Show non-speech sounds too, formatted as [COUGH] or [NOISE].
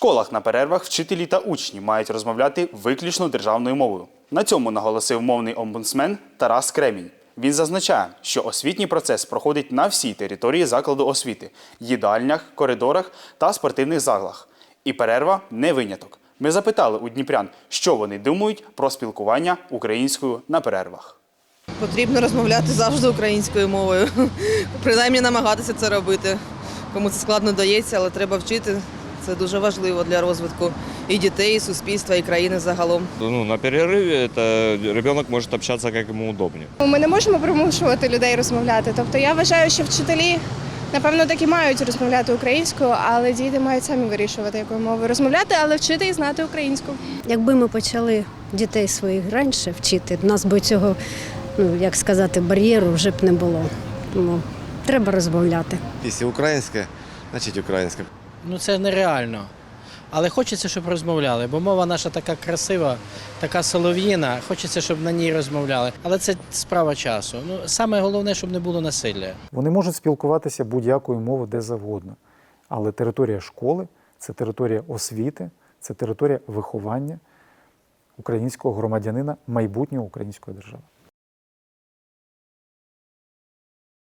школах на перервах вчителі та учні мають розмовляти виключно державною мовою. На цьому наголосив мовний омбудсмен Тарас Кремінь. Він зазначає, що освітній процес проходить на всій території закладу освіти, їдальнях, коридорах та спортивних залах. І перерва не виняток. Ми запитали у дніпрян, що вони думають про спілкування українською на перервах. Потрібно розмовляти завжди українською мовою. [LAUGHS] Принаймні намагатися це робити. Кому це складно дається, але треба вчити. Це дуже важливо для розвитку і дітей, і суспільства, і країни загалом. Ну, на перерыве это ребенок может общаться как ему удобнее. Ми не можемо примушувати людей розмовляти. Тобто я вважаю, що вчителі, напевно, так і мають розмовляти українською, але діти мають самі вирішувати, якою мовою розмовляти, але вчити і знати українську. Якби ми почали дітей своїх раніше вчити, в нас би цього, ну як сказати, бар'єру вже б не було. Тому треба розмовляти. Якщо українська, значить українська. Ну це нереально. Але хочеться, щоб розмовляли, бо мова наша така красива, така солов'їна. Хочеться, щоб на ній розмовляли. Але це справа часу. Ну саме головне, щоб не було насилля. Вони можуть спілкуватися будь-якою мовою де завгодно. Але територія школи це територія освіти, це територія виховання українського громадянина майбутнього української держави.